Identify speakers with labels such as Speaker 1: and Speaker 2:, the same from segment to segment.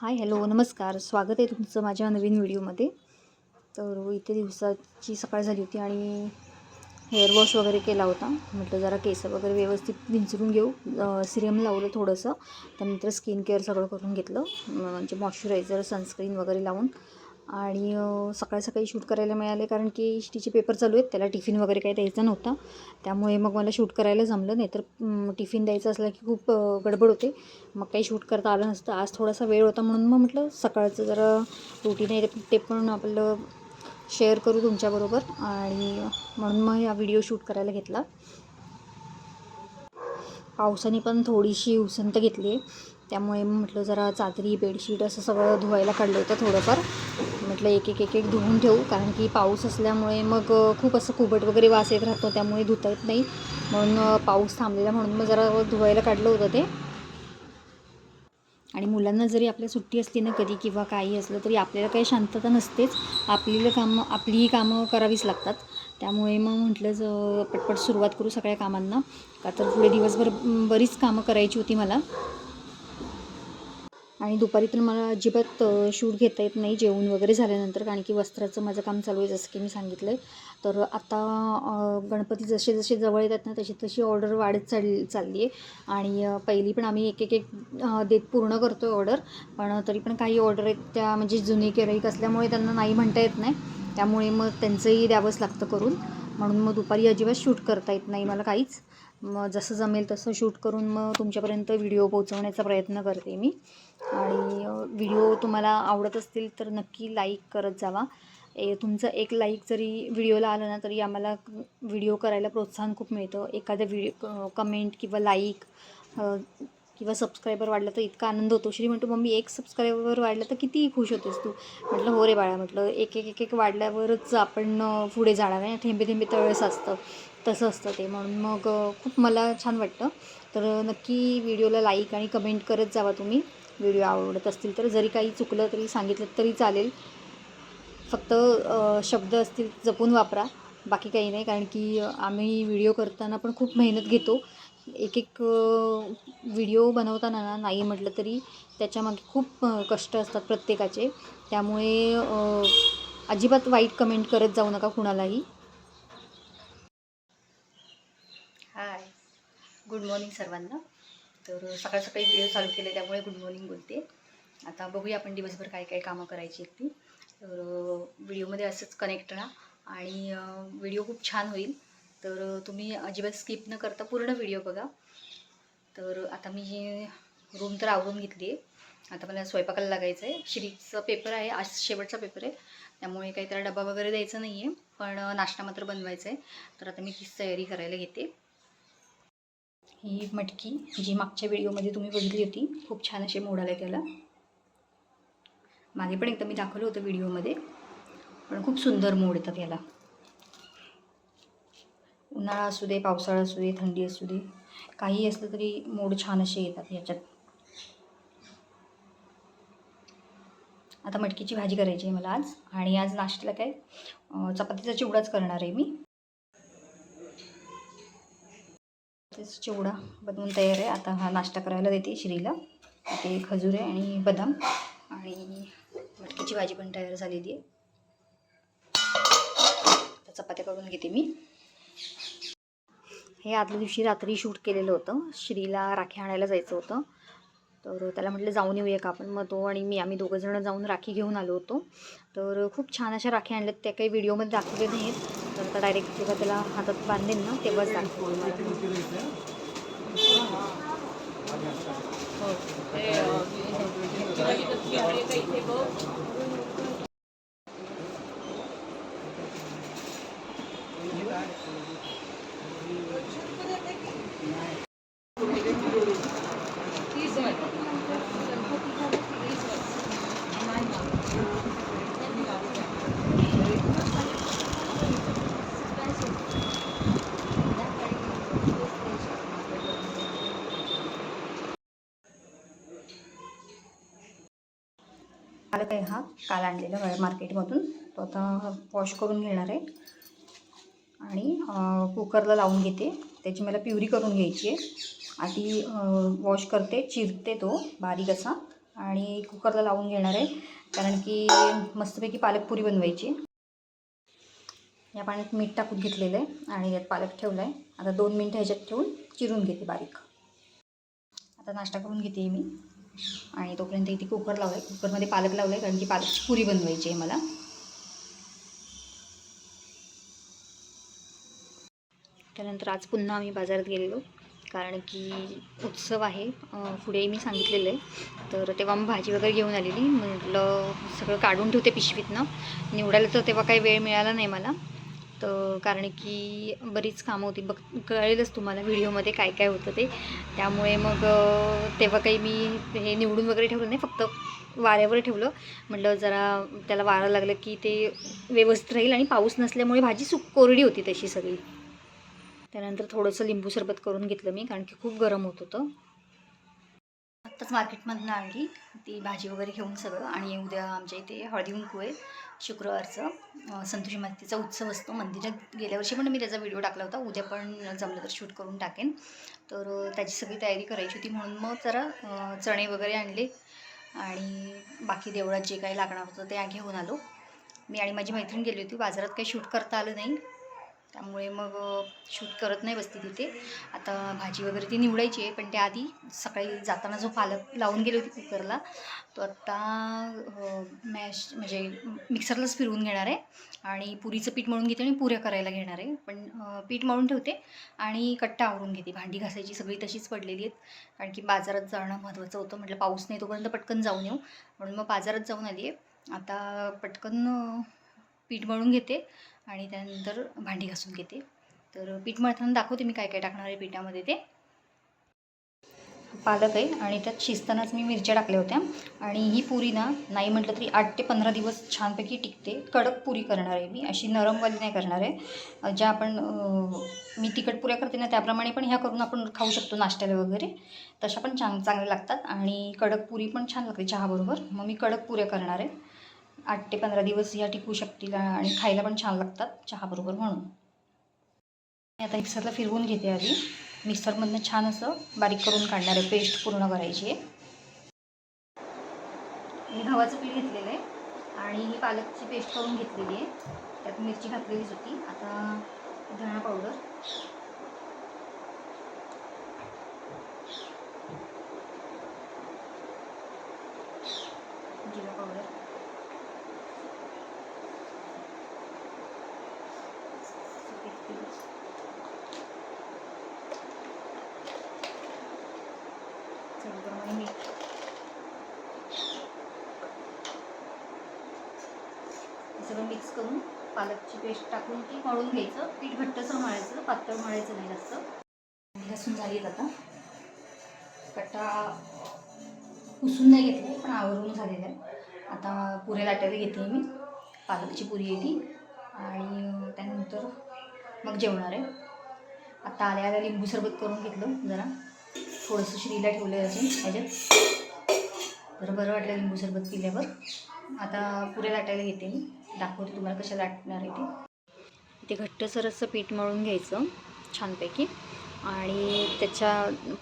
Speaker 1: Hi hello नमस्कार. स्वागत आहे तुमचं माझ्या नवीन व्हिडिओमध्ये. तर इथे दिवसाची सकाळ झाली होती आणि हेअर वॉश वगैरे केला होता. म्हटलं जरा केस वगैरे व्यवस्थित विंचरून घेऊ. सिरम लावलं थोडंसं. त्यानंतर स्किन केअर सगळं करून घेतलं. म्हणजे मॉइश्चरायझर सनस्क्रीन वगैरे लावून. आणि सकाळी सकाळी शूट करायला मिळाले कारण की तिचे पेपर चालू आहेत त्याला टिफिन वगैरे काही द्यायचा नव्हता. त्यामुळे मग मला शूट करायला जमलं नाही. तर टिफिन द्यायचं असलं की खूप गडबड होते. मग काही शूट करता आलं नसतं. आज थोडासा वेळ होता म्हणून मग म्हटलं सकाळचं जरा रुटीन आहे ते पण आपलं शेअर करू तुमच्याबरोबर. आणि म्हणून मग हा व्हिडिओ शूट करायला घेतला. पावसाने पण थोडीशी उसंत घेतली आहे. त्यामुळे म्हटलं जरा चादरी बेडशीट असं सगळं धुवायला काढलं होतं थोडंफार. म्हटलं एक एक एक एक धुवून ठेवू कारण की पाऊस असल्यामुळे मग खूप असं कुबट वगैरे वास येत राहतो त्यामुळे धुता येत नाही. म्हणून पाऊस थांबलेला म्हणून मग जरा धुवायला काढलं होतं ते. आणि मुलांना जरी आपल्या सुट्टी असली ना कधी किंवा काही असलं तरी आपल्याला काही शांतता नसतेच. आपली कामं आपलीही कामं करावीच लागतात. त्यामुळे मग म्हटलं ज पटपट सुरुवात करू सगळ्या कामांना. का तर पुढे दिवसभर बरीच कामं करायची होती मला. आणि दुपारी तर मला अजिबात शूट घेता येत नाही जेवण वगैरे झाल्यानंतर कारण की वस्त्राचं माझं काम चालू आहे जसं की मी सांगितलं आहे तर आता गणपती जसे जसे जवळ येतात ना तशी तशी ऑर्डर वाढत चाल चालली आहे आणि पहिली पण आम्ही एक एक एक देत पूर्ण करतो आहे ऑर्डर. पण तरी पण काही ऑर्डर आहेत त्या म्हणजे जुने केराईक असल्यामुळे त्यांना नाही म्हणता येत नाही. त्यामुळे मग त्यांचंही द्यावंच लागतं करून. म्हणून मग दुपारी अजिबात शूट करता येत नाही मला काहीच. मग जसं जमेल तसं शूट करून मग तुमच्यापर्यंत व्हिडिओ पोहोचवण्याचा प्रयत्न करते मी. आणि व्हिडिओ तुम्हाला आवडत असतील तर नक्की लाईक करत जावा. ए तुमचं एक लाईक जरी व्हिडिओला आलं ना तरी आम्हाला व्हिडिओ करायला प्रोत्साहन खूप मिळतं. एखाद्या व्हिडिओ कमेंट किंवा लाईक किंवा सबस्क्रायबर वाढला तर इतका आनंद होतो. श्री म्हणतो मम्मी एक सबस्क्रायबर वाढलं तर कितीही खुश होतेस तू. म्हटलं हो रे बाळा म्हटलं एक एक एक एक वाढल्यावरच आपण पुढे जाणार आहे. थेंबे थेंबे तळस असतं. तसं असतं ते. म्हणून मग खूप मला छान वाटतं तर नक्की व्हिडिओला लाईक आणि कमेंट करत जावा तुम्ही. व्हिडिओ आवडत असतील तर जरी काही चुकलं तरी सांगितलं तरी चालेल. फक्त शब्द असतील जपून वापरा. बाकी काही नाही कारण की आम्ही व्हिडिओ करताना पण खूप मेहनत घेतो. एक एक व्हिडिओ बनवताना ना नाही म्हटलं तरी त्याच्यामागे खूप कष्ट असतात प्रत्येकाचे. त्यामुळे अजिबात वाईट कमेंट करत जाऊ नका कुणालाही. हाय. गुड मॉर्निंग सर्वांना. तर सकाळ सकाळी व्हिडिओ चालू केले त्यामुळे गुड मॉर्निंग बोलते. आता बघूया आपण दिवसभर काय काय कामं करायची आहेत ती. तर व्हिडिओमध्ये असंच कनेक्ट राहा आणि व्हिडिओ खूप छान होईल. तर तुम्ही अजिबात स्किप न करता पूर्ण व्हिडिओ बघा. तर आता मी रूम तर आवरून घेतली आहे. आता मला स्वयंपाकाला लागायचं आहे. श्रीचं पेपर आहे आज शेवटचा पेपर आहे. त्यामुळे काही त्याला डबा वगैरे द्यायचा नाही आहे पण नाश्ता मात्र बनवायचा आहे. तर आता मी तीच तयारी करायला घेते. ही मटकी जी मागच्या व्हिडिओमध्ये तुम्ही बघितली होती खूप छान असे मोड आले त्याला. मागे पण एकदा मी दाखवलं होतं व्हिडिओमध्ये पण खूप सुंदर मोड येतात याला. उन्हाळा असू दे पावसाळा असू दे थंडी असू दे काही असलं तरी मोड छान असे येतात याच्यात. आता मटकीची भाजी करायची आहे मला आज आणि आज नाश्त्याला काय चपातीचा चिवडाच करणार आहे मी. तेच चिवडा बनवून तयार आहे. आता हा नाश्ता करायला देते श्रीला. ते खजूर आहे आणि बदाम. आणि मटकीची भाजी पण तयार झालेली आहे. चपात्या करून घेते मी. हे आदल्या दिवशी रात्री शूट केलेलं होतं. श्रीला राखी आणायला जायचं होतं. तर त्याला म्हटलं जाऊन येऊया का आपण. मग तो आणि मी आम्ही दोघंजणं जाऊन राखी घेऊन आलो होतो. तर खूप छान अशा राखी आणल्यात. त्या काही व्हिडिओमध्ये दाखवले नाहीत आहेत आता डायरेक्ट जेव्हा त्याला हातात बांधेन ना तेव्हाच दाखवू आलं काय हा. काल आणलेला मार्केटमधून. तो आता वॉश करून घेणार आहे. आणि कुकरला लावून घेते. त्याची मला प्युरी करून घ्यायची आहे. आधी वॉश करते चिरते तो बारीक असा. आणि कुकरला लावून घेणार आहे. कारण की मस्तपैकी पालक पुरी बनवायची या पाण्यात मीठ टाकून घेतलेलं आहे आणि यात पालक ठेवला आहे. आता दोन मिनटं ह्याच्यात ठेवून चिरून घेते बारीक. आता नाश्ता करून घेते मी. आणि तोपर्यंत इथे कुकर लावला आहे कुकरमध्ये पालक लावला आहे कारण की पालकची पुरी बनवायची आहे मला. त्यानंतर आज पुन्हा आम्ही बाजारात गेलेलो कारण की उत्सव आहे. पुढे मी सांगितलेलं आहे. तर तेव्हा मी भाजी वगैरे घेऊन आलेली. म्हटलं सगळं काढून ठेवते पिशवीतनं. निवडायला तर तेव्हा काही वेळ मिळाला नाही मला. तर कारण की बरीच कामं होती. बघ कळेलच तुम्हाला व्हिडिओमध्ये काय काय होतं ते. त्यामुळे मग तेव्हा काही मी हे निवडून वगैरे ठेवलं नाही फक्त वाऱ्यावर ठेवलं. म्हटलं जरा त्याला वारा लागलं की ते व्यवस्थित राहील आणि पाऊस नसल्यामुळे भाजी सुक कोरडी होती तशी सगळी. त्यानंतर थोडंसं लिंबू सरबत करून घेतलं मी कारण की खूप गरम होत होतं. आत्ताच मार्केटमधनं आणली. ती भाजी वगैरे घेऊन सगळं आणि उद्या आमच्या इथे हळदी कुंकू आहे. शुक्रवारचं. संतोषी मातेचा उत्सव असतो. मंदिरात गेल्या वर्षी पण मी त्याचा व्हिडिओ टाकला होता. उद्या पण जमलं तर शूट करून टाकेन. तर त्याची सगळी तयारी करायची होती म्हणून मग जरा चणे वगैरे आणले. आणि बाकी देवळात जे काही लागणार होतं ते घेऊन आलो. मी आणि माझी मैत्रीण गेली होती. बाजारात काही शूट करता आलं नाही. त्यामुळे मग शूट करत नाही बसते तिथे. आता भाजी वगैरे ती निवडायची आहे पण त्याआधी सकाळी जाताना जो पालक लावून गेली होती कुकरला तो आत्ता मॅश म्हणजे मिक्सरलाच फिरवून घेणार आहे आणि पुरीचं पीठ मळून घेते आणि पुऱ्या करायला घेणार आहे. पण पीठ मळून ठेवते आणि कट्टा आवरून घेते. भांडी घासायची सगळी तशीच पडलेली आहेत. कारण की बाजारात जाणं महत्त्वाचं होतं. म्हटलं पाऊस नाही तोपर्यंत पटकन जाऊन येऊ. म्हणून मग बाजारात जाऊन आली आहे. आता पटकन पीठ मळून घेते. आणि त्यानंतर भांडी घासून घेते. तर पीठ मळताना दाखवते मी काय काय टाकणार आहे पिठामध्ये ते. पालक आहे आणि त्यात शिजतानाच मी मिरच्या टाकल्या होत्या. आणि ही पुरी ना नाही म्हटलं तरी आठ ते पंधरा दिवस छानपैकी टिकते. कडक पुरी करणार आहे मी. अशी नरमवाली नाही करणार आहे. ज्या आपण मी तिखट पुऱ्या करते ना त्याप्रमाणे पण ह्या करून आपण खाऊ शकतो नाश्त्याला वगैरे. तशा पण छान चांगल्या लागतात. आणि कडक पुरी पण छान लागते चहाबरोबर. मग मी कडक पुऱ्या करणार आहे. आठ ते पंधरा दिवस ह्या टिकू शकतील आणि खायला पण छान लागतात चहाबरोबर म्हणून. मी आता मिक्सरला फिरवून घेते आधी. मिक्सरमधनं छान असं बारीक करून काढणार आहे पेस्ट पूर्ण करायची आहे. मी गव्हाचं पीठ घेतलेलं आहे आणि ही पालकची पेस्ट करून घेतलेली आहे. त्यात मिरची घातलेलीच होती. आता धणा पावडर. जिरा पावडर चवीप्रमाणे मीठ हे सगळं मिक्स करून पालकची पेस्ट टाकून ती मळून घ्यायचं. पीठ घट्टसर मळायचं पातळ मळायचं नाही जास्त. लसूण झालीत आता. कट्टा पुसून नाही घेतले पण आवरून झालेलं आहे. आता पुऱ्या लाटायला घेते मी. पालकची पुरी आहे ती. आणि त्यानंतर मग जेवणार आहे. आता आल्या आल्या लिंबू सरबत करून घेतलं जरा. थोडंसं श्रीला ठेवलं आहे अजून ह्याच्यात. बरं बरं वाटलं लिंबू सरबत पिल्यावर. आता पुऱ्या लाटायला घेते मी. दाखवते तुम्हाला कशा लाटणार आहे ते. ते घट्टसर असं पीठ मळून घ्यायचं छानपैकी. आणि त्याच्या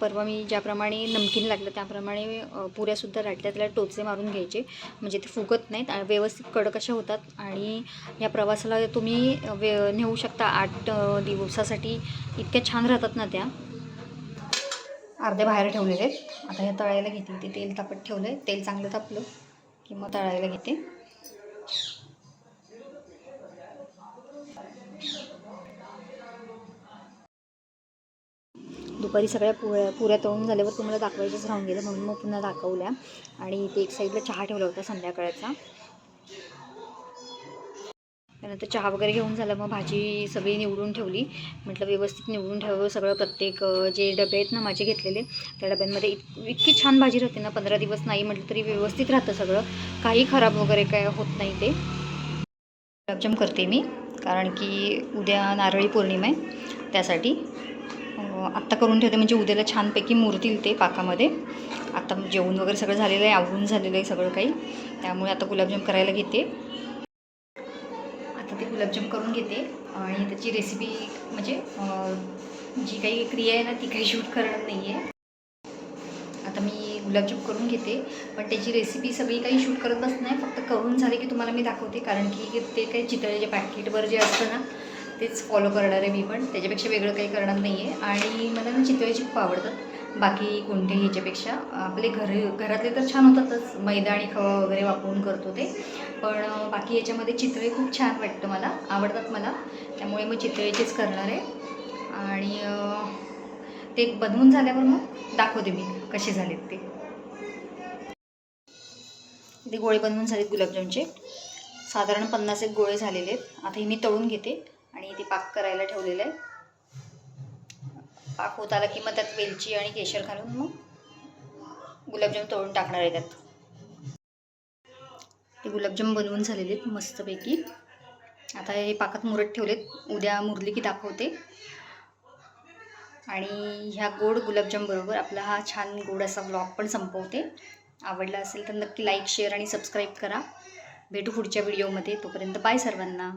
Speaker 1: परवा मी ज्याप्रमाणे नमकीन लाटलं त्याप्रमाणे पुऱ्यासुद्धा लाटल्या. त्याला टोचे मारून घ्यायचे. म्हणजे ते फुगत नाहीत आणि व्यवस्थित कडक अशा होतात. आणि या प्रवासाला तुम्ही वे नेऊ शकता आठ दिवसासाठी. इतक्या छान राहतात ना त्या. अर्धे बाहेर ठेवलेले आहेत. आता ह्या तळायला घेतली ते तेल तापत ठेवलं आहे तेल चांगलं तापलं. की मग तळायला घेते. दुपारी सगळ्या पुऱ्या पुऱ्या तळून झाल्यावर तुम्हाला दाखवायचंच राहून गेलं म्हणून मग पुन्हा दाखवल्या. आणि ते एक साईडला चहा ठेवला होता संध्याकाळचा. त्यानंतर चहा वगैरे घेऊन झालं मग भाजी सगळी निवडून ठेवली. म्हटलं व्यवस्थित निवडून ठेवावं सगळं प्रत्येक जे डबे आहेत ना माझे घेतलेले त्या डब्यांमध्ये इत इतकी छान भाजी राहते ना पंधरा दिवस नाही म्हटलं तरी व्यवस्थित राहतं सगळं. काही खराब वगैरे काय होत नाही ते. गुलाबजाम करते मी कारण की उद्या नारळी पौर्णिमा आहे त्यासाठी. आत्ता करून ठेवते म्हणजे उद्याला छानपैकी मुरतील ते पाकामध्ये. आता जेवण वगैरे सगळं झालेलं आहे आवरून झालेलं आहे सगळं काही. त्यामुळे आता गुलाबजाम करायला घेते. गुलाबजाम करून घेते. आणि त्याची रेसिपी म्हणजे जी काही क्रिया आहे ना ती काही शूट करणार नाही आहे आता मी गुलाबजाम करून घेते. पण त्याची रेसिपी सगळी काही शूट करत नाही. फक्त करून झाले की तुम्हाला मी दाखवते. कारण की ते काही चितळेच्या पॅकेटवर जे असतं ना तेच फॉलो करणार आहे मी पण. त्याच्यापेक्षा वेगळं काही करणार नाही आहे आणि मला ना चितळेची खूप आवडतात. बाकी कोणत्याही ह्याच्यापेक्षा. आपले घर घरातले तर छान होतातच. मैदा आणि खवा वगैरे वापरून करतो ते. पण बाकी याच्यामध्ये चितळे खूप छान वाटतं मला. आवडतात मला. त्यामुळे मग चितळेचेच करणार आहे. आणि ते बनवून झाल्यावर मग दाखवते मी कसे झालेत ते. ते गोळे बनवून झालेत गुलाबजामचे. साधारण पन्नास एक गोळे झालेले आहेत. आता हे मी तळून घेते आणि ते पाक करायला ठेवलेलं आहे. पाक होत आला की मग त्यात वेलची आणि केशर घालून मग गुलाबजाम तळून टाकणार आहे त्यात. ते गुलाबजाम बनवून झालेले आहेत मस्तपैकी. आता हे पाकात मुरत ठेवलेत. उद्या मुरली की दाखवते. आणि ह्या गोड गुलाबजामबरोबर आपला हा छान गोड असा व्लॉग पण संपवते. आवडला असेल तर नक्की लाईक शेअर आणि सबस्क्राईब करा. भेटू पुढच्या व्हिडिओमध्ये तोपर्यंत बाय सर्वांना.